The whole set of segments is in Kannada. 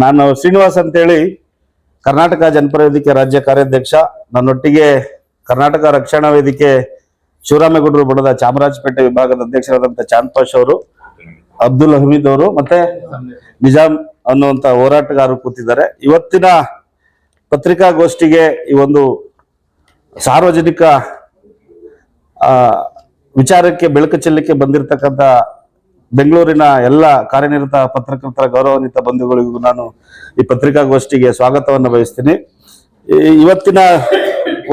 ನಾನು ಶ್ರೀನಿವಾಸ್ ಅಂತೇಳಿ ಕರ್ನಾಟಕ ಜನಪರ ವೇದಿಕೆ ರಾಜ್ಯ ಕಾರ್ಯಾಧ್ಯಕ್ಷ. ನನ್ನೊಟ್ಟಿಗೆ ಕರ್ನಾಟಕ ರಕ್ಷಣಾ ವೇದಿಕೆ ಶಿವರಾಮೇಗೌಡರು ಬಡದ ಚಾಮರಾಜಪೇಟೆ ವಿಭಾಗದ ಅಧ್ಯಕ್ಷರಾದಂಥ ಚಾಂದ್ ಅವರು, ಅಬ್ದುಲ್ ಹಮೀದ್ ಅವರು ಮತ್ತೆ ನಿಜಾಮ್ ಅನ್ನುವಂಥ ಹೋರಾಟಗಾರರು ಕೂತಿದ್ದಾರೆ. ಇವತ್ತಿನ ಪತ್ರಿಕಾಗೋಷ್ಠಿಗೆ ಈ ಒಂದು ಸಾರ್ವಜನಿಕ ವಿಚಾರಕ್ಕೆ ಬೆಳಕು ಚೆಲ್ಲಕ್ಕೆ ಬಂದಿರತಕ್ಕಂತ ಬೆಂಗಳೂರಿನ ಎಲ್ಲ ಕಾರ್ಯನಿರತ ಪತ್ರಕರ್ತರ ಗೌರವಾನ್ವಿತ ಬಂಧುಗಳಿಗೂ ನಾನು ಈ ಪತ್ರಿಕಾಗೋಷ್ಠಿಗೆ ಸ್ವಾಗತವನ್ನು ಬಯಸ್ತೀನಿ. ಇವತ್ತಿನ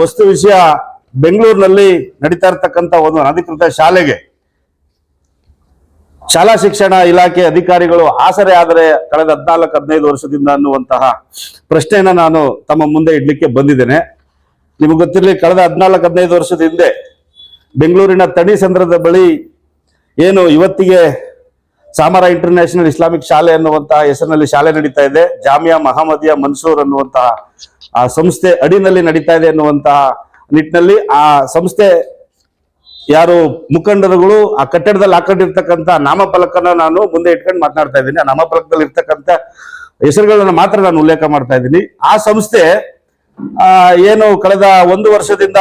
ವಸ್ತು ವಿಷಯ ಬೆಂಗಳೂರಿನಲ್ಲಿ ನಡೀತಾ ಇರತಕ್ಕಂತ ಒಂದು ಅನಧಿಕೃತ ಶಾಲೆಗೆ. ಶಾಲಾ ಶಿಕ್ಷಣ ಇಲಾಖೆ ಅಧಿಕಾರಿಗಳು ಆಸರೆ ಆದರೆ ಕಳೆದ ಹದಿನಾಲ್ಕು, ಹದಿನೈದು ವರ್ಷದಿಂದ ಅನ್ನುವಂತಹ ಪ್ರಶ್ನೆಯನ್ನ ನಾನು ತಮ್ಮ ಮುಂದೆ ಇಡ್ಲಿಕ್ಕೆ ಬಂದಿದ್ದೇನೆ. ನಿಮಗೆ ಗೊತ್ತಿರಲಿ, ಕಳೆದ ಹದಿನಾಲ್ಕು, ಹದಿನೈದು ವರ್ಷದ ಹಿಂದೆ ಬೆಂಗಳೂರಿನ ತಣಿಸಂದ್ರದ ಬಳಿ ಏನು ಇವತ್ತಿಗೆ ಸಾಮರ ಇಂಟರ್ನ್ಯಾಷನಲ್ ಇಸ್ಲಾಮಿಕ್ ಶಾಲೆ ಅನ್ನುವಂತಹ ಹೆಸರಿನಲ್ಲಿ ಶಾಲೆ ನಡೀತಾ ಇದೆ. ಜಾಮಿಯಾ ಮಹಮ್ಮದಿಯಾ ಮನ್ಸೂರ್ ಅನ್ನುವಂತಹ, ಆ, ಸಂಸ್ಥೆ ಅಡಿನಲ್ಲಿ ನಡೀತಾ ಇದೆ ಅನ್ನುವಂತಹ ನಿಟ್ಟಿನಲ್ಲಿ ಆ ಸಂಸ್ಥೆ ಯಾರು ಮುಖಂಡರುಗಳು ಆ ಕಟ್ಟಡದಲ್ಲಿ ಹಾಕೊಂಡಿರ್ತಕ್ಕಂಥ ನಾಮಫಲಕನ ನಾನು ಮುಂದೆ ಇಟ್ಕೊಂಡು ಮಾತನಾಡ್ತಾ ಇದ್ದೀನಿ. ಆ ನಾಮಫಲಕದಲ್ಲಿ ಇರ್ತಕ್ಕಂಥ ಹೆಸರುಗಳನ್ನ ಮಾತ್ರ ನಾನು ಉಲ್ಲೇಖ ಮಾಡ್ತಾ ಇದ್ದೀನಿ. ಆ ಸಂಸ್ಥೆ ಏನು ಕಳೆದ ಒಂದು ವರ್ಷದಿಂದ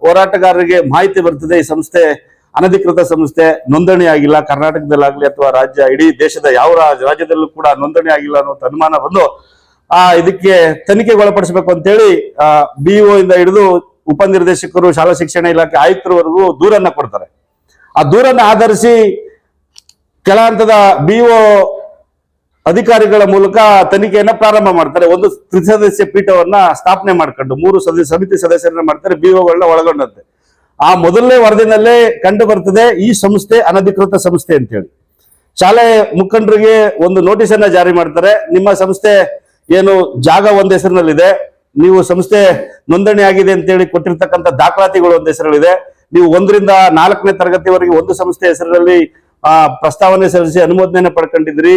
ಹೋರಾಟಗಾರರಿಗೆ ಮಾಹಿತಿ ಬರ್ತದೆ ಈ ಸಂಸ್ಥೆ ಅನಧಿಕೃತ ಸಂಸ್ಥೆ ನೋಂದಣಿ ಆಗಿಲ್ಲ, ಕರ್ನಾಟಕದಲ್ಲಾಗ್ಲಿ ಅಥವಾ ರಾಜ್ಯ, ಇಡೀ ದೇಶದ ಯಾವ ರಾಜ್- ರಾಜ್ಯದಲ್ಲೂ ಕೂಡ ನೋಂದಣಿ ಆಗಿಲ್ಲ ಅನ್ನೋ ಅನುಮಾನ ಬಂದು, ಆ, ಇದಕ್ಕೆ ತನಿಖೆಗೆ ಒಳಪಡಿಸಬೇಕು ಅಂತೇಳಿ ಬಿಇಒ ಇಂದ ಹಿಡಿದು ಉಪನಿರ್ದೇಶಕರು, ಶಾಲಾ ಶಿಕ್ಷಣ ಇಲಾಖೆ ಆಯುಕ್ತರವರೆಗೂ ದೂರನ್ನ ಕೊಡ್ತಾರೆ. ಆ ದೂರನ್ನ ಆಧರಿಸಿ ಕೆಳ ಹಂತದ ಬಿಇಒ ಅಧಿಕಾರಿಗಳ ಮೂಲಕ ತನಿಖೆಯನ್ನ ಪ್ರಾರಂಭ ಮಾಡ್ತಾರೆ. ಒಂದು ತ್ರಿಸದಸ್ಯ ಪೀಠವನ್ನ ಸ್ಥಾಪನೆ ಮಾಡ್ಕೊಂಡು, ಮೂರು ಸದಸ್ಯ, ಸಮಿತಿ ಸದಸ್ಯರನ್ನ ಮಾಡ್ತಾರೆ ಬಿಒಗಳನ್ನ ಒಳಗೊಂಡಂತೆ. ಆ ಮೊದಲನೇ ವರದಿನಲ್ಲೇ ಕಂಡು ಬರ್ತದೆ ಈ ಸಂಸ್ಥೆ, ಅನಧಿಕೃತ ಸಂಸ್ಥೆ ಅಂತ ಹೇಳಿ ಶಾಲೆ ಮುಖಂಡರಿಗೆ ಒಂದು ನೋಟಿಸ್ ಅನ್ನ ಜಾರಿ ಮಾಡ್ತಾರೆ. ನಿಮ್ಮ ಸಂಸ್ಥೆ ಏನು ಜಾಗ ಒಂದ್ ಹೆಸರಿನಲ್ಲಿದೆ, ನೀವು ಸಂಸ್ಥೆ ನೋಂದಣಿ ಆಗಿದೆ ಅಂತೇಳಿ ಕೊಟ್ಟಿರ್ತಕ್ಕಂಥ ದಾಖಲಾತಿಗಳು ಒಂದ್ ಹೆಸರಲ್ಲಿದೆ ನೀವು ಒಂದರಿಂದ ನಾಲ್ಕನೇ ತರಗತಿವರೆಗೆ ಒಂದು ಸಂಸ್ಥೆ ಹೆಸರಿನಲ್ಲಿ, ಆ, ಪ್ರಸ್ತಾವನೆ ಸಲ್ಲಿಸಿ ಅನುಮೋದನೆಯನ್ನು ಪಡ್ಕೊಂಡಿದ್ರಿ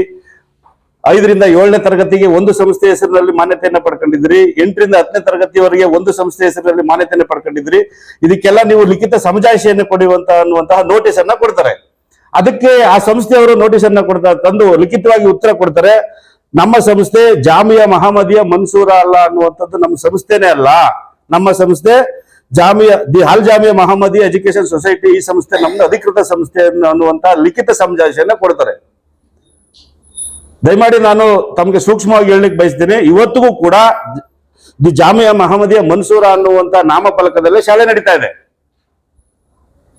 ಐದರಿಂದ ಏಳನೇ ತರಗತಿಗೆ ಒಂದು ಸಂಸ್ಥೆ ಹೆಸರಿನಲ್ಲಿ ಮಾನ್ಯತೆಯನ್ನು ಪಡ್ಕೊಂಡಿದ್ರಿ. ಎಂಟರಿಂದ ಹತ್ತನೇ ತರಗತಿವರೆಗೆ ಒಂದು ಸಂಸ್ಥೆ ಹೆಸರಿನಲ್ಲಿ ಮಾನ್ಯತೆಯನ್ನು ಪಡ್ಕೊಂಡಿದ್ರಿ. ಇದಕ್ಕೆಲ್ಲ ನೀವು ಲಿಖಿತ ಸಮಜಾಯಿಷಿಯನ್ನು ಕೊಡುವಂತ ಅನ್ನುವಂತಹ ನೋಟಿಸ್ ಅನ್ನ ಕೊಡ್ತಾರೆ. ಅದಕ್ಕೆ ಆ ಸಂಸ್ಥೆಯವರು ನೋಟಿಸ್ ಅನ್ನ ಕೊಡ್ತಾರೆ ತಂದು ಲಿಖಿತವಾಗಿ ಉತ್ತರ ಕೊಡ್ತಾರೆ. ನಮ್ಮ ಸಂಸ್ಥೆ ಜಾಮಿಯಾ ಮಹಮ್ಮದಿಯ ಮನ್ಸೂರ ಅಲ್ಲ ಅನ್ನುವಂಥದ್ದು ನಮ್ಮ ಸಂಸ್ಥೆನೇ ಅಲ್ಲ. ನಮ್ಮ ಸಂಸ್ಥೆ Jamia, the Al Jamia Mohammadi Education Society ಈ ಸಂಸ್ಥೆ ನಮ್ದು ಅಧಿಕೃತ ಸಂಸ್ಥೆ ಅನ್ನು- ಅನ್ನುವಂತಹ ಲಿಖಿತ ಸಮಜಾಯಿಷಿಯನ್ನ ಕೊಡ್ತಾರೆ. ದಯಮಾಡಿ ನಾನು ತಮಗೆ ಸೂಕ್ಷ್ಮವಾಗಿ ಹೇಳಲಿಕ್ಕೆ ಬಯಸ್ತೀನಿ. ಇವತ್ತಿಗೂ ಕೂಡ ದಿ ಜಾಮಿಯಾ ಮಹಮ್ಮದಿಯ ಮನ್ಸೂರ ಅನ್ನುವಂತ ನಾಮಫಲಕದಲ್ಲೇ ಶಾಲೆ ನಡೀತಾ ಇದೆ.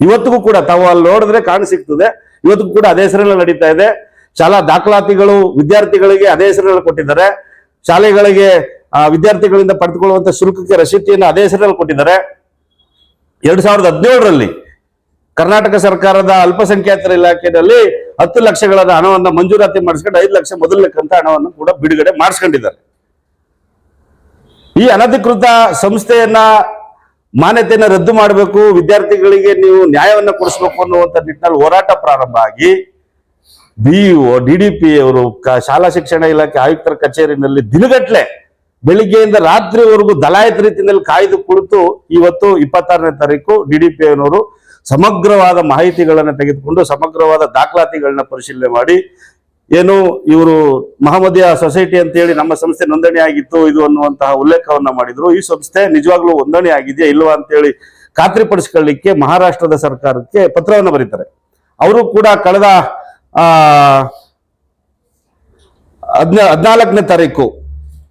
ಇವತ್ತಿಗೂ ಕೂಡ ತಾವು ಅಲ್ಲಿ ನೋಡಿದ್ರೆ ಕಾಣ ಸಿಗ್ತದೆ. ಇವತ್ತಿಗೂ ಕೂಡ ಅದೇ ಹೆಸರಲ್ಲಿ ನಡೀತಾ ಇದೆ. ಶಾಲಾ ದಾಖಲಾತಿಗಳು ವಿದ್ಯಾರ್ಥಿಗಳಿಗೆ ಅದೇ ಹೆಸರಲ್ಲಿ ಕೊಟ್ಟಿದ್ದಾರೆ. ಶಾಲೆಗಳಿಗೆ ವಿದ್ಯಾರ್ಥಿಗಳಿಂದ ಪಡೆದುಕೊಳ್ಳುವಂತ ಶುಲ್ಕಕ್ಕೆ ರಸೀತಿಯನ್ನು ಅದೇ ಹೆಸರಲ್ಲಿ ಕೊಟ್ಟಿದ್ದಾರೆ. ಎರಡ್ ಸಾವಿರದ ಹದಿನೇಳರಲ್ಲಿ ಕರ್ನಾಟಕ ಸರ್ಕಾರದ ಅಲ್ಪಸಂಖ್ಯಾತರ ಇಲಾಖೆಯಲ್ಲಿ ಹತ್ತು ಲಕ್ಷಗಳ ಹಣವನ್ನು ಮಂಜೂರಾತಿ ಮಾಡಿಸ್ಕೊಂಡು ಐದು ಲಕ್ಷ ಮೊದಲು ಲೆಕ್ಕಂತ ಹಣವನ್ನು ಕೂಡ ಬಿಡುಗಡೆ ಮಾಡಿಸ್ಕೊಂಡಿದ್ದಾರೆ. ಈ ಅನಧಿಕೃತ ಸಂಸ್ಥೆಯನ್ನ ಮಾನ್ಯತೆಯನ್ನು ರದ್ದು ಮಾಡಬೇಕು, ವಿದ್ಯಾರ್ಥಿಗಳಿಗೆ ನೀವು ನ್ಯಾಯವನ್ನು ಕೊಡಿಸ್ಬೇಕು ಅನ್ನುವಂತ ನಿಟ್ಟಿನಲ್ಲಿ ಹೋರಾಟ ಪ್ರಾರಂಭ ಆಗಿ ಬಿಇಒ ಡಿಡಿಪಿ ಅವರು, ಕ- ಶಾಲಾ ಶಿಕ್ಷಣ ಇಲಾಖೆ ಆಯುಕ್ತರ ಕಚೇರಿನಲ್ಲಿ ದಿನಗಟ್ಲೆ ಬೆಳಿಗ್ಗೆಯಿಂದ ರಾತ್ರಿವರೆಗೂ ದಲಾಯತ್ ರೀತಿಯಲ್ಲಿ ಕಾಯ್ದು ಕುಳಿತು ಇವತ್ತು ಇಪ್ಪತ್ತಾರನೇ ತಾರೀಕು ಡಿಡಿಪಿ ಅವರು ಸಮಗ್ರವಾದ ಮಾಹಿತಿಗಳನ್ನ ತೆಗೆದುಕೊಂಡು, ಸಮಗ್ರವಾದ ದಾಖಲಾತಿಗಳನ್ನ ಪರಿಶೀಲನೆ ಮಾಡಿ, ಏನು ಇವರು ಮಹಮ್ಮದಿಯ ಸೊಸೈಟಿ ಅಂತ ಹೇಳಿ ನಮ್ಮ ಸಂಸ್ಥೆ ನೋಂದಣಿ ಆಗಿತ್ತು, ಇದು ಅನ್ನುವಂತಹ ಉಲ್ಲೇಖವನ್ನ ಮಾಡಿದ್ರು. ಈ ಸಂಸ್ಥೆ ನಿಜವಾಗ್ಲೂ ನೋಂದಣಿ ಆಗಿದೆಯಾ ಇಲ್ವಾ ಅಂತೇಳಿ ಖಾತ್ರಿಪಡಿಸ್ಕೊಳ್ಳಿಕ್ಕೆ ಮಹಾರಾಷ್ಟ್ರದ ಸರ್ಕಾರಕ್ಕೆ ಪತ್ರವನ್ನು ಬರೀತಾರೆ. ಅವರು ಕೂಡ ಕಳೆದ, ಆ, ಹದ್ನ, ಹದಿನಾಲ್ಕನೇ ತಾರೀಕು,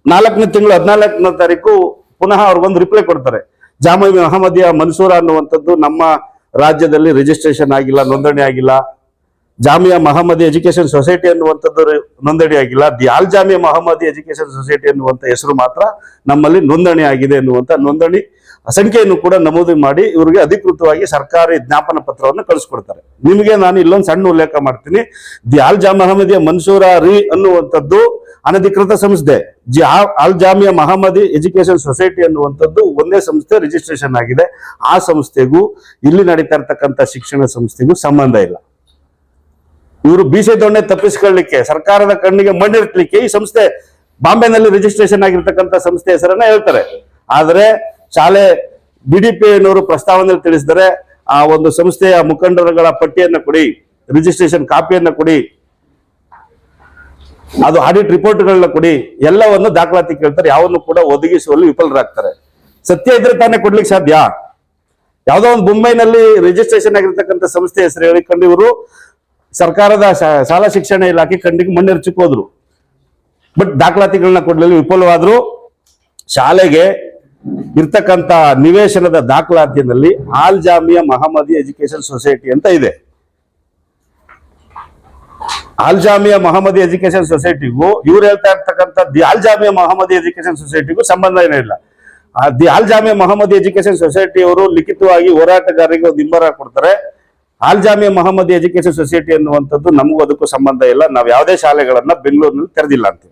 ನಾಲ್ಕನೇ ತಿಂಗಳು ಹದಿನಾಲ್ಕನೇ ತಾರೀಕು ಪುನಃ ಅವ್ರಿಗೊಂದು ರಿಪ್ಲೈ ಕೊಡ್ತಾರೆ. ಜಾಮಿ ಮಹಮ್ಮದಿಯ ಮನ್ಸೂರ ಅನ್ನುವಂಥದ್ದು ನಮ್ಮ ರಾಜ್ಯದಲ್ಲಿ ರಿಜಿಸ್ಟ್ರೇಷನ್ ಆಗಿಲ್ಲ, ನೋಂದಣಿ ಆಗಿಲ್ಲ. ಜಾಮಿಯಾ ಮಹಮ್ಮದಿ ಎಜುಕೇಶನ್ ಸೊಸೈಟಿ ಅನ್ನುವಂಥದ್ದು ನೋಂದಣಿ ಆಗಿಲ್ಲ. ದಿಯಾಲ್ ಜಾಮಿಯಾ ಮಹಮ್ಮದಿ ಎಜುಕೇಶನ್ ಸೊಸೈಟಿ ಅನ್ನುವಂಥ ಹೆಸರು ಮಾತ್ರ ನಮ್ಮಲ್ಲಿ ನೋಂದಣಿ ಆಗಿದೆ ಎನ್ನುವಂಥ ನೋಂದಣಿ ಸಂಖ್ಯೆಯನ್ನು ಕೂಡ ನಮೂದು ಮಾಡಿ ಇವರಿಗೆ ಅಧಿಕೃತವಾಗಿ ಸರ್ಕಾರಿ ಜ್ಞಾಪನ ಪತ್ರವನ್ನು ಕಳಿಸ್ಕೊಡ್ತಾರೆ. ನಿಮಗೆ ನಾನು ಇಲ್ಲೊಂದು ಸಣ್ಣ ಉಲ್ಲೇಖ ಮಾಡ್ತೀನಿ. ದಿಯಾಲ್ ಜಾಮಿಯಾ ಮಹಮ್ಮದಿಯ ಮನ್ಸೂರ ರಿ ಅನ್ನುವಂಥದ್ದು ಅನಧಿಕೃತ ಸಂಸ್ಥೆ ಜಿ ಆಲ್ ಜಾಮಿಯಾ ಮಹಮ್ಮದಿ ಎಜುಕೇಶನ್ ಸೊಸೈಟಿ ಅನ್ನುವಂಥದ್ದು ಒಂದೇ ಸಂಸ್ಥೆ ರಿಜಿಸ್ಟ್ರೇಷನ್ ಆಗಿದೆ. ಆ ಸಂಸ್ಥೆಗೂ ಇಲ್ಲಿ ನಡೀತಾ ಇರ್ತಕ್ಕಂಥ ಶಿಕ್ಷಣ ಸಂಸ್ಥೆಗೂ ಸಂಬಂಧ ಇಲ್ಲ. ಇವರು ಬೀಸೆ ದೊಣ್ಣೆ ತಪ್ಪಿಸ್ಕೊಳ್ಳಿಕ್ಕೆ, ಸರ್ಕಾರದ ಕಣ್ಣಿಗೆ ಮಣ್ಣಿರ್ಲಿಕ್ಕೆ ಈ ಸಂಸ್ಥೆ ಬಾಂಬೆನಲ್ಲಿ ರಿಜಿಸ್ಟ್ರೇಷನ್ ಆಗಿರ್ತಕ್ಕಂಥ ಸಂಸ್ಥೆ ಹೆಸರನ್ನ ಹೇಳ್ತಾರೆ. ಆದರೆ ಶಾಲೆ ಬಿಡಿಪಿ ಅನ್ನೋರು ಪ್ರಸ್ತಾವನೆಯಲ್ಲಿ ತಿಳಿಸಿದರೆ ಆ ಒಂದು ಸಂಸ್ಥೆಯ ಮುಖಂಡರುಗಳ ಪಟ್ಟಿಯನ್ನು ಕೊಡಿ ರಿಜಿಸ್ಟ್ರೇಷನ್ ಕಾಪಿಯನ್ನ ಕೊಡಿ ಅದು ಆಡಿಟ್ ರಿಪೋರ್ಟ್ಗಳನ್ನ ಕೊಡಿ, ಎಲ್ಲವನ್ನು ದಾಖಲಾತಿ ಕೇಳ್ತಾರೆ, ಯಾವನ್ನು ಕೂಡ ಒದಗಿಸುವಲ್ಲಿ ವಿಫಲರಾಗ್ತಾರೆ. ಸತ್ಯ ಇದ್ರೆ ತಾನೇ ಕೊಡ್ಲಿಕ್ಕೆ ಸಾಧ್ಯ? ಯಾವುದೋ ಒಂದು ಮುಂಬೈನಲ್ಲಿ ರಿಜಿಸ್ಟ್ರೇಷನ್ ಆಗಿರ್ತಕ್ಕಂಥ ಸಂಸ್ಥೆ ಹೆಸರು ಹೇಳಿಕೊಂಡು ಇವರು ಸರ್ಕಾರದ ಶಾಲಾ ಶಿಕ್ಷಣ ಇಲಾಖೆ ಕಣ್ಣಿಗೆ ಮಣ್ಣೆರ್ಚಕ್ ಹೋದ್ರು. ಬಟ್ ದಾಖಲಾತಿಗಳನ್ನ ಕೊಡ್ಲಿಲ್ಲ, ವಿಫಲವಾದ್ರು. ಶಾಲೆಗೆ ಇರ್ತಕ್ಕಂಥ ನಿವೇಶನದ ದಾಖಲಾತಿಯಲ್ಲಿ all Jamia Mohammadi education society ಅಂತ ಇದೆ. ಆಲ್ ಜಾಮಿಯಾ ಮಹಮ್ಮದಿ ಎಜುಕೇಶನ್ ಸೊಸೈಟಿಗೂ ಇವ್ರು ಹೇಳ್ತಾ ಇರ್ತಕ್ಕಂಥ ದಿ ಅಲ್ಜಾಮಿಯಾ ಮಹಮ್ಮದಿ ಎಜುಕೇಶನ್ ಸೊಸೈಟಿಗೂ ಸಂಬಂಧ ಏನೇ ಇಲ್ಲ. ಆ, the Al Jamia Mohammadi Education Society ಅವರು ಲಿಖಿತವಾಗಿ ಹೋರಾಟಗಾರರಿಗೆ ಒಂದು ಕೊಡ್ತಾರೆ. ಆಲ್ಜಾಮಿಯಾ ಮಹಮ್ಮದಿ ಎಜುಕೇಶನ್ ಸೊಸೈಟಿ ಅನ್ನುವಂಥದ್ದು ನಮಗೂ ಅದಕ್ಕೂ ಸಂಬಂಧ ಇಲ್ಲ. ನಾವು ಯಾವುದೇ ಶಾಲೆಗಳನ್ನ ಬೆಂಗಳೂರಿನಲ್ಲಿ ತೆರೆದಿಲ್ಲ ಅಂತ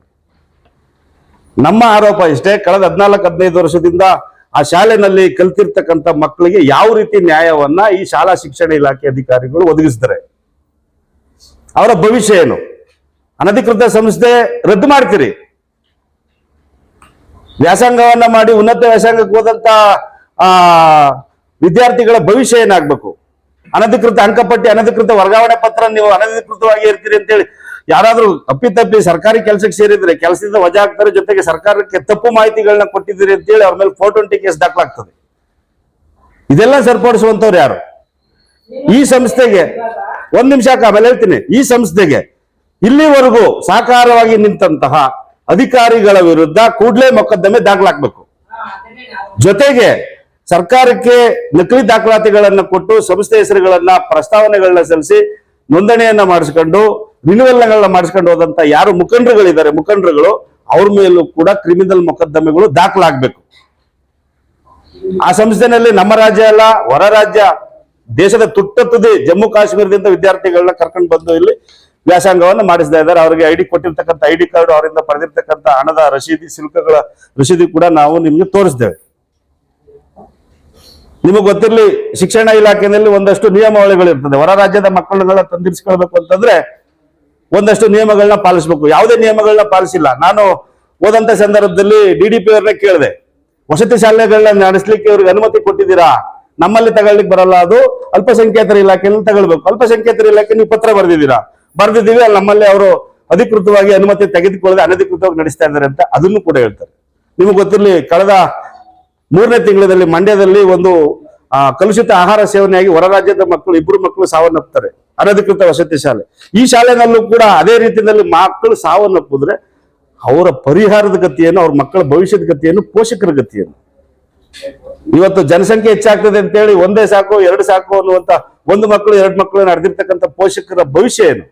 ನಮ್ಮ ಆರೋಪ ಇಷ್ಟೇ, ಕಳೆದ ಹದಿನಾಲ್ಕು, ಹದಿನೈದು ವರ್ಷದಿಂದ ಆ ಶಾಲೆನಲ್ಲಿ ಕಲ್ತಿರ್ತಕ್ಕಂಥ ಮಕ್ಕಳಿಗೆ ಯಾವ ರೀತಿ ನ್ಯಾಯವನ್ನ ಈ ಶಾಲಾ ಶಿಕ್ಷಣ ಇಲಾಖೆ ಅಧಿಕಾರಿಗಳು ಒದಗಿಸ್ತಾರೆ ಅವರ ಭವಿಷ್ಯ ಏನು? ಅನಧಿಕೃತ ಸಂಸ್ಥೆ ರದ್ದು ಮಾಡ್ತೀರಿ. ವ್ಯಾಸಂಗವನ್ನ ಮಾಡಿ, ಉನ್ನತ ವ್ಯಾಸಂಗಕ್ಕೆ ಹೋದಂತ, ಆ, ವಿದ್ಯಾರ್ಥಿಗಳ ಭವಿಷ್ಯ ಏನಾಗ್ಬೇಕು? ಅನಧಿಕೃತ ಅಂಕಪಟ್ಟಿ, ಅನಧಿಕೃತ ವರ್ಗಾವಣೆ ಪತ್ರ ನೀವು ಅನಧಿಕೃತವಾಗಿ ಇರ್ತೀರಿ ಅಂತೇಳಿ ಯಾರಾದ್ರೂ ಅಪ್ಪಿತಪ್ಪಿ ಸರ್ಕಾರಿ ಕೆಲಸಕ್ಕೆ ಸೇರಿದ್ರೆ, ಕೆಲಸದಿಂದ ವಜಾ ಆಗ್ತಾರೆ, ಜೊತೆಗೆ ಸರ್ಕಾರಕ್ಕೆ ತಪ್ಪು ಮಾಹಿತಿಗಳನ್ನ ಕೊಟ್ಟಿದ್ದೀರಿ ಅಂತೇಳಿ ಅವ್ರ ಮೇಲೆ ಫೋರ್ ಟ್ವೆಂಟಿ ಕೇಸ್ ದಾಖಲಾಗ್ತದೆ. ಇದೆಲ್ಲ ಸರಿಪಡಿಸುವಂತವ್ರು ಯಾರು? ಈ ಸಂಸ್ಥೆಗೆ ಒಂದ್ ನಿಮಿಷ ಆಮೇಲೆ ಹೇಳ್ತೀನಿ. ಈ ಸಂಸ್ಥೆಗೆ ಇಲ್ಲಿವರೆಗೂ ಸಾಕಾರವಾಗಿ ನಿಂತಹ ಅಧಿಕಾರಿಗಳ ವಿರುದ್ಧ ಕೂಡಲೇ ಮೊಕದ್ದಮೆ ದಾಖಲಾಕ್ಬೇಕು ಜೊತೆಗೆ ಸರ್ಕಾರಕ್ಕೆ ನಕಲಿ ದಾಖಲಾತಿಗಳನ್ನ ಕೊಟ್ಟು ಸಂಸ್ಥೆ ಹೆಸರುಗಳನ್ನ ಪ್ರಸ್ತಾವನೆಗಳನ್ನ ಸಲ್ಲಿಸಿ ನೋಂದಣಿಯನ್ನ ಮಾಡಿಸ್ಕೊಂಡು ರಿನಿವಲ್ಗಳನ್ನ ಮಾಡಿಸ್ಕೊಂಡು ಹೋದಂತ ಯಾರು ಮುಖಂಡರುಗಳಿದ್ದಾರೆ, ಮುಖಂಡರುಗಳು, ಅವ್ರ ಮೇಲೂ ಕೂಡ ಕ್ರಿಮಿನಲ್ ಮೊಕದ್ದಮೆಗಳು ದಾಖಲಾಗಬೇಕು. ಆ ಸಂಸ್ಥೆನಲ್ಲಿ ನಮ್ಮ ರಾಜ್ಯ ಅಲ್ಲ, ಹೊರ ರಾಜ್ಯ. ದೇಶದ ತುಟ್ಟ ತುದಿ ಜಮ್ಮು ಕಾಶ್ಮೀರದಿಂದ ವಿದ್ಯಾರ್ಥಿಗಳನ್ನ ಕರ್ಕೊಂಡು ಬಂದು ಇಲ್ಲಿ ವ್ಯಾಸಂಗವನ್ನು ಮಾಡಿಸ್ತಾ ಇದ್ದಾರೆ. ಅವರಿಗೆ ಐಡಿ ಕೊಟ್ಟಿರ್ತಕ್ಕಂಥ ಐಡಿ ಕಾರ್ಡ್ ಅವರಿಂದ ಪಡೆದಿರ್ತಕ್ಕಂಥ ಹಣದ ರಸೀದಿ ಶುಲ್ಕಗಳ ರಸೀದಿ ಕೂಡ ನಾವು ನಿಮ್ಗೆ ತೋರಿಸ್ತೇವೆ. ನಿಮಗೆ ಗೊತ್ತಿರಲಿ, ಶಿಕ್ಷಣ ಇಲಾಖೆಯಲ್ಲಿ ಒಂದಷ್ಟು ನಿಯಮಾವಳಿಗಳಿರ್ತದೆ ಹೊರ ರಾಜ್ಯದ ಮಕ್ಕಳುಗಳ ತಂದಿರಿಸ್ಕೊಳ್ಬೇಕು ಅಂತಂದ್ರೆ ಒಂದಷ್ಟು ನಿಯಮಗಳನ್ನ ಪಾಲಿಸಬೇಕು. ಯಾವುದೇ ನಿಯಮಗಳನ್ನ ಪಾಲಿಸಿಲ್ಲ. ನಾನು ಹೋದಂತ ಸಂದರ್ಭದಲ್ಲಿ ಡಿ ಡಿ ಪಿ ಅವ್ರನ್ನ ಕೇಳಿದೆ. ವಸತಿ ಶಾಲೆಗಳನ್ನ ನಡೆಸಲಿಕ್ಕೆ ಅವ್ರಿಗೆ ಅನುಮತಿ ಕೊಟ್ಟಿದ್ದೀರಾ? ನಮ್ಮಲ್ಲಿ ತಗೊಳ್ಳಿಕ್ ಬರಲ್ಲ ಅದು. ಅಲ್ಪಸಂಖ್ಯಾತರ ಇಲಾಖೆಯಲ್ಲಿ ತಗೊಳ್ಬೇಕು. ಅಲ್ಪಸಂಖ್ಯಾತರ ಇಲಾಖೆ ನೀವು ಪತ್ರ ಬರೆದಿದ್ದೀರಾ? ಬರೆದಿದ್ದೀವಿ, ಅಲ್ಲಿ ನಮ್ಮಲ್ಲಿ ಅವರು ಅಧಿಕೃತವಾಗಿ ಅನುಮತಿ ತೆಗೆದುಕೊಳ್ಳದೆ ಅನಧಿಕೃತವಾಗಿ ನಡೆಸ್ತಾ ಇದ್ದಾರೆ ಅಂತ ಅದನ್ನು ಕೂಡ ಹೇಳ್ತಾರೆ. ನಿಮಗೆ ಗೊತ್ತಿರಲಿ, ಕಳೆದ ಮೂರನೇ ತಿಂಗಳಲ್ಲಿ ಮಂಡ್ಯದಲ್ಲಿ ಒಂದು ಕಲುಷಿತ ಆಹಾರ ಸೇವನೆಯಾಗಿ ಹೊರ ರಾಜ್ಯದ ಮಕ್ಕಳು ಇಬ್ಬರು ಮಕ್ಕಳು ಸಾವನ್ನಪ್ಪುತ್ತಾರೆ ಅನಧಿಕೃತ ವಸತಿ ಶಾಲೆ. ಈ ಶಾಲೆನಲ್ಲೂ ಕೂಡ ಅದೇ ರೀತಿಯಲ್ಲಿ ಮಕ್ಕಳು ಸಾವನ್ನಪ್ಪಿದ್ರೆ ಅವರ ಪರಿಹಾರದ ಗತಿಯನ್ನು, ಅವ್ರ ಮಕ್ಕಳ ಭವಿಷ್ಯದ ಗತಿಯನ್ನು, ಪೋಷಕರ ಗತಿಯನ್ನು. ಇವತ್ತು ಜನಸಂಖ್ಯೆ ಹೆಚ್ಚಾಗ್ತದೆ ಅಂತೇಳಿ ಒಂದೇ ಸಾಕು, ಎರಡು ಸಾಕು ಅನ್ನುವಂತ ಒಂದು ಮಕ್ಕಳು, ಎರಡು ಮಕ್ಕಳು ನಡೆದಿರ್ತಕ್ಕಂಥ ಪೋಷಕರ ಭವಿಷ್ಯ ಏನು?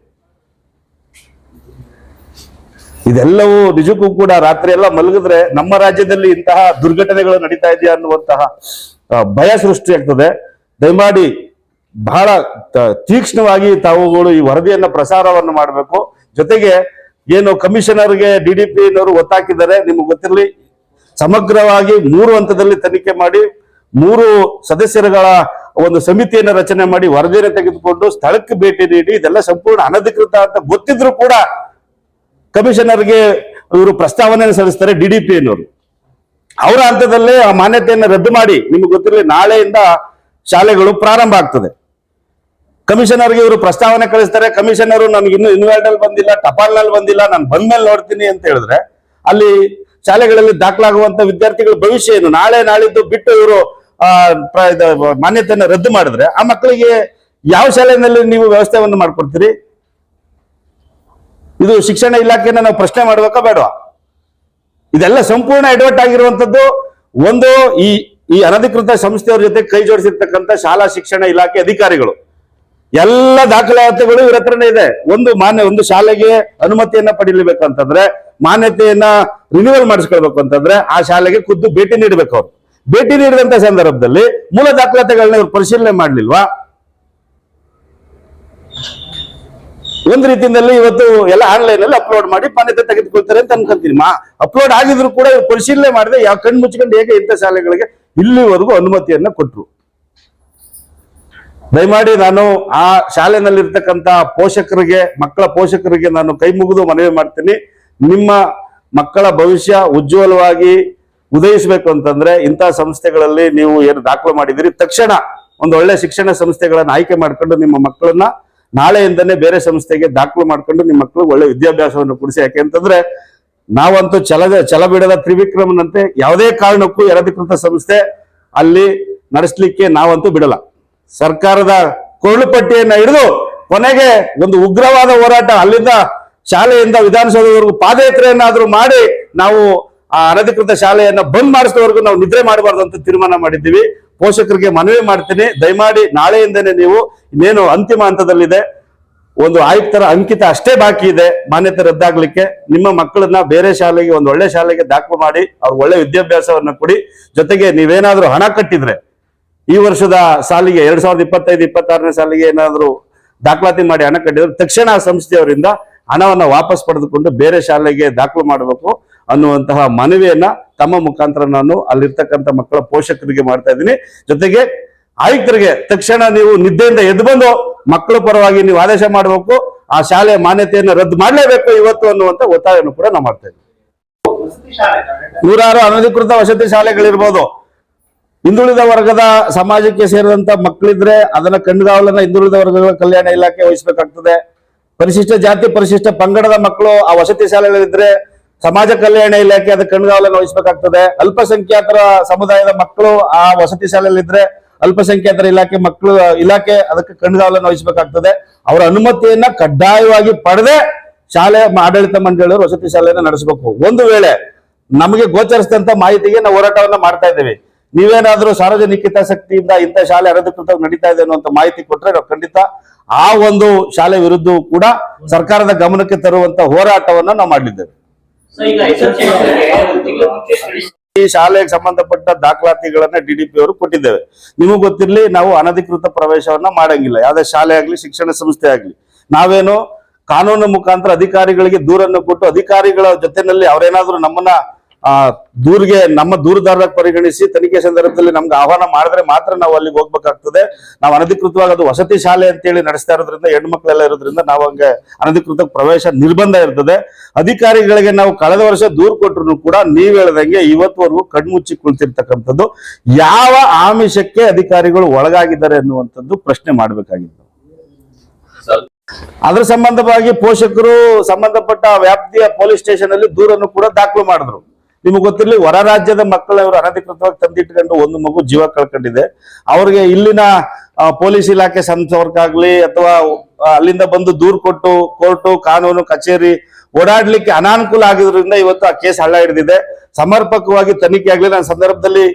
ಇದೆಲ್ಲವೂ ನಿಜಕ್ಕೂ ಕೂಡ ರಾತ್ರಿ ಎಲ್ಲ ಮಲಗಿದ್ರೆ ನಮ್ಮ ರಾಜ್ಯದಲ್ಲಿ ಇಂತಹ ದುರ್ಘಟನೆಗಳು ನಡೀತಾ ಇದೆಯಾ ಅನ್ನುವಂತಹ ಭಯ ಭಯ ಸೃಷ್ಟಿಯಾಗ್ತದೆ ದಯಮಾಡಿ ಬಹಳ ತೀಕ್ಷ್ಣವಾಗಿ ತಾವುಗಳು ಈ ವರದಿಯನ್ನ ಪ್ರಸಾರವನ್ನು ಮಾಡಬೇಕು. ಜೊತೆಗೆ ಏನು ಕಮಿಷನರ್ಗೆ ಡಿ ಡಿ ಪಿ ಗೊತ್ತಾಕಿದ್ದಾರೆ ನಿಮ್ಗೆ ಗೊತ್ತಿರಲಿ ಸಮಗ್ರವಾಗಿ ಮೂರು ಹಂತದಲ್ಲಿ ತನಿಖೆ ಮಾಡಿ ಮೂರು ಸದಸ್ಯರುಗಳ ಒಂದು ಸಮಿತಿಯನ್ನು ರಚನೆ ಮಾಡಿ ವರದಿಯನ್ನು ತೆಗೆದುಕೊಂಡು ಸ್ಥಳಕ್ಕೆ ಭೇಟಿ ನೀಡಿ ಇದೆಲ್ಲ ಸಂಪೂರ್ಣ ಅನಧಿಕೃತ ಅಂತ ಗೊತ್ತಿದ್ರು ಕೂಡ ಕಮಿಷನರ್ಗೆ ಇವರು ಪ್ರಸ್ತಾವನೆಯನ್ನು ಸಲ್ಲಿಸ್ತಾರೆ ಡಿ ಡಿ ಪಿ ಅನ್ನೋರು ಅವರ ಹಂತದಲ್ಲೇ ಆ ಮಾನ್ಯತೆಯನ್ನು ರದ್ದು ಮಾಡಿ, ನಿಮ್ಗೆ ಗೊತ್ತಿರಲಿ ನಾಳೆಯಿಂದ ಶಾಲೆಗಳು ಪ್ರಾರಂಭ ಆಗ್ತದೆ. ಕಮಿಷನರ್ಗೆ ಇವರು ಪ್ರಸ್ತಾವನೆ ಕಳಿಸ್ತಾರೆ, ಕಮಿಷನರು ನನಗೆ ಇನ್ನು ಇನ್ವೈರ್ನಲ್ಲಿ ಬಂದಿಲ್ಲ, ಟಪಾಲ್ನಲ್ಲಿ ಬಂದಿಲ್ಲ, ನಾನು ಬಂದ್ಮೇಲೆ ನೋಡ್ತೀನಿ ಅಂತ ಹೇಳಿದ್ರೆ ಅಲ್ಲಿ ಶಾಲೆಗಳಲ್ಲಿ ದಾಖಲಾಗುವಂತ ವಿದ್ಯಾರ್ಥಿಗಳ ಭವಿಷ್ಯ ಏನು? ನಾಳೆ ನಾಳಿದ್ದು ಬಿಟ್ಟು ಇವರು ಮಾನ್ಯತೆಯನ್ನು ರದ್ದು ಮಾಡಿದ್ರೆ ಆ ಮಕ್ಕಳಿಗೆ ಯಾವ ಶಾಲೆಯಲ್ಲಿ ನೀವು ವ್ಯವಸ್ಥೆಯನ್ನು ಮಾಡ್ಕೊಡ್ತೀರಿ? ಇದು ಶಿಕ್ಷಣ ಇಲಾಖೆಯನ್ನ ನಾವು ಪ್ರಶ್ನೆ ಮಾಡ್ಬೇಕಾ ಬೇಡವಾ? ಇದೆಲ್ಲ ಸಂಪೂರ್ಣ ಎಡವಟ್ ಆಗಿರುವಂತದ್ದು ಒಂದು ಈ ಈ ಅನಧಿಕೃತ ಸಂಸ್ಥೆಯವ್ರ ಜೊತೆ ಕೈ ಜೋಡಿಸಿರ್ತಕ್ಕಂಥ ಶಾಲಾ ಶಿಕ್ಷಣ ಇಲಾಖೆ ಅಧಿಕಾರಿಗಳು. ಎಲ್ಲ ದಾಖಲಾತಿಗಳು ಇವ್ರ ಹತ್ರನೇ ಇದೆ. ಒಂದು ಮಾನ್ಯ, ಒಂದು ಶಾಲೆಗೆ ಅನುಮತಿಯನ್ನ ಪಡಿಲಿಬೇಕು ಅಂತಂದ್ರೆ ಮಾನ್ಯತೆಯನ್ನ ರಿನ್ಯೂವಲ್ ಮಾಡಿಸ್ಕೊಳ್ಬೇಕು ಅಂತಂದ್ರೆ ಆ ಶಾಲೆಗೆ ಖುದ್ದು ಭೇಟಿ ನೀಡಬೇಕು ಅವ್ರು. ಭೇಟಿ ನೀಡಿದಂತ ಸಂದರ್ಭದಲ್ಲಿ ಮೂಲ ದಾಖಲಾತಿಗಳನ್ನ ಇವ್ರು ಪರಿಶೀಲನೆ ಮಾಡ್ಲಿಲ್ವಾ? ಒಂದ್ ರೀತಿಯಲ್ಲಿ ಇವತ್ತು ಎಲ್ಲ ಆನ್ಲೈನ್ ಅಲ್ಲಿ ಅಪ್ಲೋಡ್ ಮಾಡಿ ಮಾನ್ಯತೆ ತೆಗೆದುಕೊಳ್ತಾರೆ ಅಂತ ಅನ್ಕೊಂತೀನಿ. ಮಾ ಅಪ್ಲೋಡ್ ಆಗಿದ್ರು ಕೂಡ ಇವ್ರು ಪರಿಶೀಲನೆ ಮಾಡಿದ್ರೆ ಯಾವ ಕಣ್ಣು ಮುಚ್ಕೊಂಡು ಹೇಗೆ ಇಂಥ ಶಾಲೆಗಳಿಗೆ ಇಲ್ಲಿವರೆಗೂ ಅನುಮತಿಯನ್ನ ಕೊಟ್ರು. ದಯಮಾಡಿ ನಾನು ಆ ಶಾಲೆನಲ್ಲಿರ್ತಕ್ಕಂಥ ಪೋಷಕರಿಗೆ, ಮಕ್ಕಳ ಪೋಷಕರಿಗೆ ನಾನು ಕೈ ಮುಗಿದು ಮನವಿ ಮಾಡ್ತೀನಿ. ನಿಮ್ಮ ಮಕ್ಕಳ ಭವಿಷ್ಯ ಉಜ್ವಲವಾಗಿ ಉದಯಿಸಬೇಕು ಅಂತಂದ್ರೆ ಇಂತಹ ಸಂಸ್ಥೆಗಳಲ್ಲಿ ನೀವು ಏನು ದಾಖಲು ಮಾಡಿದಿರಿ. ತಕ್ಷಣ ಒಂದು ಒಳ್ಳೆ ಶಿಕ್ಷಣ ಸಂಸ್ಥೆಗಳನ್ನು ಆಯ್ಕೆ ಮಾಡ್ಕೊಂಡು ನಿಮ್ಮ ಮಕ್ಕಳನ್ನ ನಾಳೆಯಿಂದನೇ ಬೇರೆ ಸಂಸ್ಥೆಗೆ ದಾಖಲು ಮಾಡ್ಕೊಂಡು ನಿಮ್ಮ ಮಕ್ಕಳು ಒಳ್ಳೆ ವಿದ್ಯಾಭ್ಯಾಸವನ್ನು ಕೊಡಿಸಿ. ಯಾಕೆ ಅಂತಂದ್ರೆ ನಾವಂತೂ ಛಲದ ಬಿಡದ ತ್ರಿವಿಕ್ರಮನಂತೆ ಯಾವುದೇ ಕಾರಣಕ್ಕೂ ಎರಧಿಕೃತ ಸಂಸ್ಥೆ ಅಲ್ಲಿ ನಡೆಸಲಿಕ್ಕೆ ನಾವಂತೂ ಬಿಡಲ್ಲ. ಸರ್ಕಾರದ ಕೊರಳು ಪಟ್ಟಿಯನ್ನ ಹಿಡಿದು ಕೊನೆಗೆ ಒಂದು ಉಗ್ರವಾದ ಹೋರಾಟ ಅಲ್ಲಿಂದ ಶಾಲೆಯಿಂದ ವಿಧಾನಸೌಧವರೆಗೂ ಪಾದಯಾತ್ರೆಯನ್ನಾದ್ರೂ ಮಾಡಿ ನಾವು ಆ ಅನಧಿಕೃತ ಶಾಲೆಯನ್ನ ಬಂದ್ ಮಾಡಿಸಿದವರೆಗೂ ನಾವು ನಿದ್ರೆ ಮಾಡಬಾರ್ದು ಅಂತ ತೀರ್ಮಾನ ಮಾಡಿದ್ದೀವಿ. ಪೋಷಕರಿಗೆ ಮನವಿ ಮಾಡ್ತೀನಿ. ದಯಮಾಡಿ ನಾಳೆಯಿಂದನೇ ನೀವು ಇನ್ನೇನು ಅಂತಿಮ ಹಂತದಲ್ಲಿದೆ. ಒಂದು ಆಯುಕ್ತರ ಅಂಕಿತ ಅಷ್ಟೇ ಬಾಕಿ ಇದೆ. ಮಾನ್ಯತೆ ರದ್ದಾಗ್ಲಿಕ್ಕೆ ನಿಮ್ಮ ಮಕ್ಕಳನ್ನ ಬೇರೆ ಶಾಲೆಗೆ, ಒಂದು ಒಳ್ಳೆ ಶಾಲೆಗೆ ದಾಖಲು ಮಾಡಿ, ಅವ್ರಿಗೆ ಒಳ್ಳೆ ವಿದ್ಯಾಭ್ಯಾಸವನ್ನ ಕೊಡಿ. ಜೊತೆಗೆ ನೀವೇನಾದ್ರೂ ಹಣ ಕಟ್ಟಿದ್ರೆ, ಈ ವರ್ಷದ ಸಾಲಿಗೆ, ಎರಡ್ ಸಾವಿರದ ಇಪ್ಪತ್ತೈದು ಸಾಲಿಗೆ ಏನಾದರೂ ದಾಖಲಾತಿ ಮಾಡಿ ಹಣ ಕಟ್ಟಿದ್ರೆ, ತಕ್ಷಣ ಆ ಸಂಸ್ಥೆಯವರಿಂದ ಹಣವನ್ನ ವಾಪಸ್ ಪಡೆದುಕೊಂಡು ಬೇರೆ ಶಾಲೆಗೆ ದಾಖಲು ಮಾಡಬೇಕು ಅನ್ನುವಂತಹ ಮನವಿಯನ್ನ ತಮ್ಮ ಮುಖಾಂತರ ನಾನು ಅಲ್ಲಿರ್ತಕ್ಕಂಥ ಮಕ್ಕಳ ಪೋಷಕರಿಗೆ ಮಾಡ್ತಾ ಇದ್ದೀನಿ. ಜೊತೆಗೆ ಆಯುಕ್ತರಿಗೆ ತಕ್ಷಣ ನೀವು ನಿದ್ದೆಯಿಂದ ಎದ್ದು ಬಂದು ಮಕ್ಕಳ ಪರವಾಗಿ ನೀವು ಆದೇಶ ಮಾಡಬೇಕು. ಆ ಶಾಲೆಯ ಮಾನ್ಯತೆಯನ್ನು ರದ್ದು ಮಾಡಲೇಬೇಕು ಇವತ್ತು ಅನ್ನುವಂತ ಒತ್ತಾಯವನ್ನು ಕೂಡ ನಾವು ಮಾಡ್ತಾ ಇದ್ದೀವಿ. ನೂರಾರು ಅನಧಿಕೃತ ವಸತಿ ಶಾಲೆಗಳಿರ್ಬೋದು. ಹಿಂದುಳಿದ ವರ್ಗದ ಸಮಾಜಕ್ಕೆ ಸೇರಿದಂತ ಮಕ್ಕಳಿದ್ರೆ ಅದನ್ನ ಕಣ್ಗಾವಲನ್ನ ಹಿಂದುಳಿದ ವರ್ಗಗಳ ಕಲ್ಯಾಣ ಇಲಾಖೆ ವಹಿಸಬೇಕಾಗ್ತದೆ. ಪರಿಶಿಷ್ಟ ಜಾತಿ, ಪರಿಶಿಷ್ಟ ಪಂಗಡದ ಮಕ್ಕಳು ಆ ವಸತಿ ಶಾಲೆಗಳಿದ್ರೆ ಸಮಾಜ ಕಲ್ಯಾಣ ಇಲಾಖೆ ಅದಕ್ಕೆ ಕಣ್ಗಾವಲನ್ನು ವಹಿಸಬೇಕಾಗ್ತದೆ. ಅಲ್ಪಸಂಖ್ಯಾತರ ಸಮುದಾಯದ ಮಕ್ಕಳು ಆ ವಸತಿ ಶಾಲೆಯಲ್ಲಿದ್ರೆ ಅಲ್ಪಸಂಖ್ಯಾತರ ಇಲಾಖೆ ಮಕ್ಕಳು, ಇಲಾಖೆ ಅದಕ್ಕೆ ಕಣ್ಗಾವಲನ್ನು ವಹಿಸಬೇಕಾಗ್ತದೆ. ಅವರ ಅನುಮತಿಯನ್ನ ಕಡ್ಡಾಯವಾಗಿ ಪಡೆದೇ ಶಾಲೆ ಆಡಳಿತ ಮಂಡಳಿಯವರು ವಸತಿ ಶಾಲೆಯನ್ನು ನಡೆಸಬೇಕು. ಒಂದು ವೇಳೆ ನಮಗೆ ಗೋಚರಿಸಿದಂತ ಮಾಹಿತಿಗೆ ನಾವು ಹೋರಾಟವನ್ನ ಮಾಡ್ತಾ ಇದ್ದೇವೆ. ನೀವೇನಾದ್ರೂ ಸಾರ್ವಜನಿಕ ಹಿತಾಸಕ್ತಿಯಿಂದ ಇಂಥ ಶಾಲೆ ಅನಧಿಕೃತವಾಗಿ ನಡೀತಾ ಇದೆ ಅನ್ನುವಂತ ಮಾಹಿತಿ ಕೊಟ್ರೆ ನಾವು ಖಂಡಿತ ಆ ಒಂದು ಶಾಲೆ ವಿರುದ್ಧ ಕೂಡ ಸರ್ಕಾರದ ಗಮನಕ್ಕೆ ತರುವಂತ ಹೋರಾಟವನ್ನ ನಾವು ಮಾಡಲಿದ್ದೇವೆ. ಈ ಶಾಲೆಗೆ ಸಂಬಂಧಪಟ್ಟ ದಾಖಲಾತಿಗಳನ್ನ ಡಿಡಿಪಿ ಅವರು ಕೊಟ್ಟಿದ್ದೇವೆ. ನಿಮಗೆ ಗೊತ್ತಿರ್ಲಿ ನಾವು ಅನಧಿಕೃತ ಪ್ರವೇಶವನ್ನ ಮಾಡಂಗಿಲ್ಲ. ಯಾವ್ದೇ ಶಾಲೆ ಆಗ್ಲಿ ಶಿಕ್ಷಣ ಸಂಸ್ಥೆ ಆಗ್ಲಿ. ನಾವೇನು ಕಾನೂನು ಮುಖಾಂತರ ಅಧಿಕಾರಿಗಳಿಗೆ ದೂರನ್ನು ಕೊಟ್ಟು ಅಧಿಕಾರಿಗಳ ಜೊತೆನಲ್ಲಿ ಅವರೇನಾದ್ರೂ ನಮ್ಮನ್ನ ಆ ದೂರ್ಗೆ ನಮ್ಮ ದೂರದಾರ ಪರಿಗಣಿಸಿ ತನಿಖೆ ಸಂದರ್ಭದಲ್ಲಿ ನಮ್ಗೆ ಆಹ್ವಾನ ಮಾಡಿದ್ರೆ ಮಾತ್ರ ನಾವು ಅಲ್ಲಿಗೆ ಹೋಗ್ಬೇಕಾಗ್ತದೆ. ನಾವು ಅನಧಿಕೃತವಾಗಿ ಅದು ವಸತಿ ಶಾಲೆ ಅಂತೇಳಿ ನಡೆಸ್ತಾ ಇರೋದ್ರಿಂದ, ಹೆಣ್ಮಕ್ಳೆಲ್ಲ ಇರೋದ್ರಿಂದ ನಾವು ಹಂಗೆ ಅನಧಿಕೃತ ಪ್ರವೇಶ ನಿರ್ಬಂಧ ಇರ್ತದೆ. ಅಧಿಕಾರಿಗಳಿಗೆ ನಾವು ಕಳೆದ ವರ್ಷ ದೂರು ಕೊಟ್ಟರು ಕೂಡ ನೀವ್ ಹೇಳ್ದಂಗೆ ಇವತ್ತುವರೆಗೂ ಕಣ್ಮುಚ್ಚಿ ಕುಳಿತಿರ್ತಕ್ಕಂಥದ್ದು. ಯಾವ ಆಮಿಷಕ್ಕೆ ಅಧಿಕಾರಿಗಳು ಒಳಗಾಗಿದ್ದಾರೆ ಅನ್ನುವಂಥದ್ದು ಪ್ರಶ್ನೆ ಮಾಡಬೇಕಾಗಿತ್ತು. ಅದ್ರ ಸಂಬಂಧವಾಗಿ ಪೋಷಕರು ಸಂಬಂಧಪಟ್ಟ ವ್ಯಾಪ್ತಿಯ ಪೊಲೀಸ್ ಸ್ಟೇಷನ್ ಅಲ್ಲಿ ದೂರನ್ನು ಕೂಡ ದಾಖಲು ಮಾಡಿದ್ರು. ನಿಮ್ಗೆ ಗೊತ್ತಿರಲಿ, ಹೊರ ರಾಜ್ಯದ ಮಕ್ಕಳವರು ಅನಧಿಕೃತವಾಗಿ ತಂದಿಟ್ಕೊಂಡು ಒಂದು ಮಗು ಜೀವ ಕಳ್ಕೊಂಡಿದೆ. ಅವ್ರಿಗೆ ಇಲ್ಲಿನ ಪೊಲೀಸ್ ಇಲಾಖೆ ಸಂಸವರ್ಗಾಗ್ಲಿ ಅಥವಾ ಅಲ್ಲಿಂದ ಬಂದು ದೂರ್ ಕೊಟ್ಟು, ಕೋರ್ಟು, ಕಾನೂನು, ಕಚೇರಿ ಓಡಾಡ್ಲಿಕ್ಕೆ ಅನಾನುಕೂಲ ಆಗಿದ್ರಿಂದ ಇವತ್ತು ಆ ಕೇಸ್ ಹಳ್ಳ ಹಿಡಿದಿದೆ. ಸಮರ್ಪಕವಾಗಿ ತನಿಖೆ ಆಗ್ಲಿ, ನಾನು ಸಂದರ್ಭದಲ್ಲಿ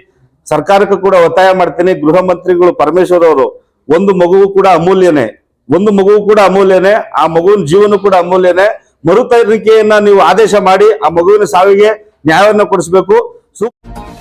ಸರ್ಕಾರಕ್ಕೂ ಕೂಡ ಒತ್ತಾಯ ಮಾಡ್ತೀನಿ. ಗೃಹ ಮಂತ್ರಿಗಳು ಪರಮೇಶ್ವರ್ ಅವರು, ಒಂದು ಮಗುವು ಕೂಡ ಅಮೂಲ್ಯನೇ. ಒಂದು ಮಗುವು ಕೂಡ ಅಮೂಲ್ಯನೇ. ಆ ಮಗುವಿನ ಜೀವನ ಕೂಡ ಅಮೂಲ್ಯನೇ. ಮರು ತನಿಖೆಯನ್ನ ನೀವು ಆದೇಶ ಮಾಡಿ, ಆ ಮಗುವಿನ ಸಾವಿಗೆ ನ್ಯಾಯವನ್ನು ಕೊಡಿಸಬೇಕು. ಸೂಕ್ತ